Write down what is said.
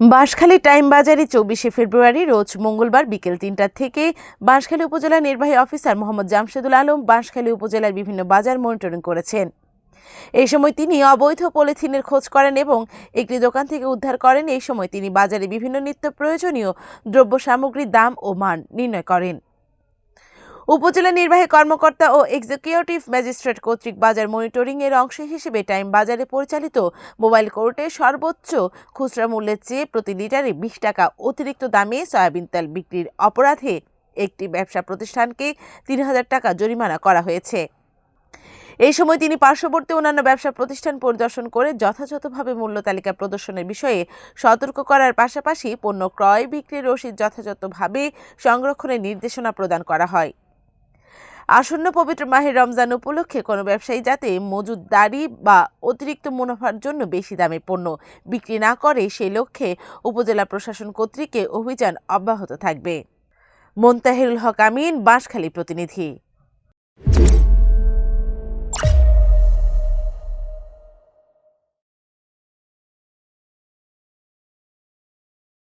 Banshkhali time বাজারে চব্বিশে ফেব্রুয়ারি, রোজ মঙ্গলবার বিকেল তিনটা থেকে বাঁশখালী উপজেলা নির্বাহী অফিসার মোহাম্মদ জামশেদুল আলম বাঁশখালী উপজেলার বিভিন্ন বাজার মনিটরিং করেছেন। এই সময় তিনি অবৈধ পলিথিনের খোঁজ করেন এবং একটি দোকান থেকে উদ্ধার করেন। এই সময় তিনি বাজারে বিভিন্ন নিত্য প্রয়োজনীয় দ্রব্য সামগ্রীর দাম ও মান নির্ণয় করেন। উপজেলা নির্বাহী কর্মকর্তা ও এক্সিকিউটিভ ম্যাজিস্ট্রেট কর্তৃক বাজার মনিটরিং এর অংশ হিসেবে টাইম বাজারে পরিচালিত মোবাইল কোর্টে সর্বোচ্চ খুচরা মূল্যের চেয়ে প্রতি লিটারে বিশ টাকা অতিরিক্ত দামে সয়াবিন তেল বিক্রির অপরাধে একটি ব্যবসা প্রতিষ্ঠানকে তিন হাজার টাকা জরিমানা করা হয়েছে। এই সময় তিনি পার্শ্ববর্তী অন্যান্য ব্যবসা প্রতিষ্ঠান পরিদর্শন করে যথাযথভাবে মূল্য তালিকা প্রদর্শনের বিষয়ে সতর্ক করার পাশাপাশি পণ্য ক্রয় বিক্রির রসিদ যথাযথভাবে সংরক্ষণের নির্দেশনা প্রদান করা হয়। আসন্ন পবিত্র মাহের রমজান উপলক্ষে কোনো ব্যবসায়ী যাতে মজুদদারি বা অতিরিক্ত মুনাফার জন্য বেশি দামে পণ্য বিক্রি না করে সেই লক্ষ্যে উপজেলা প্রশাসন কর্তৃক অভিযান অব্যাহত থাকবে। মোন্তাহিরুল হক আমিন, বাঁশখালী প্রতিনিধি।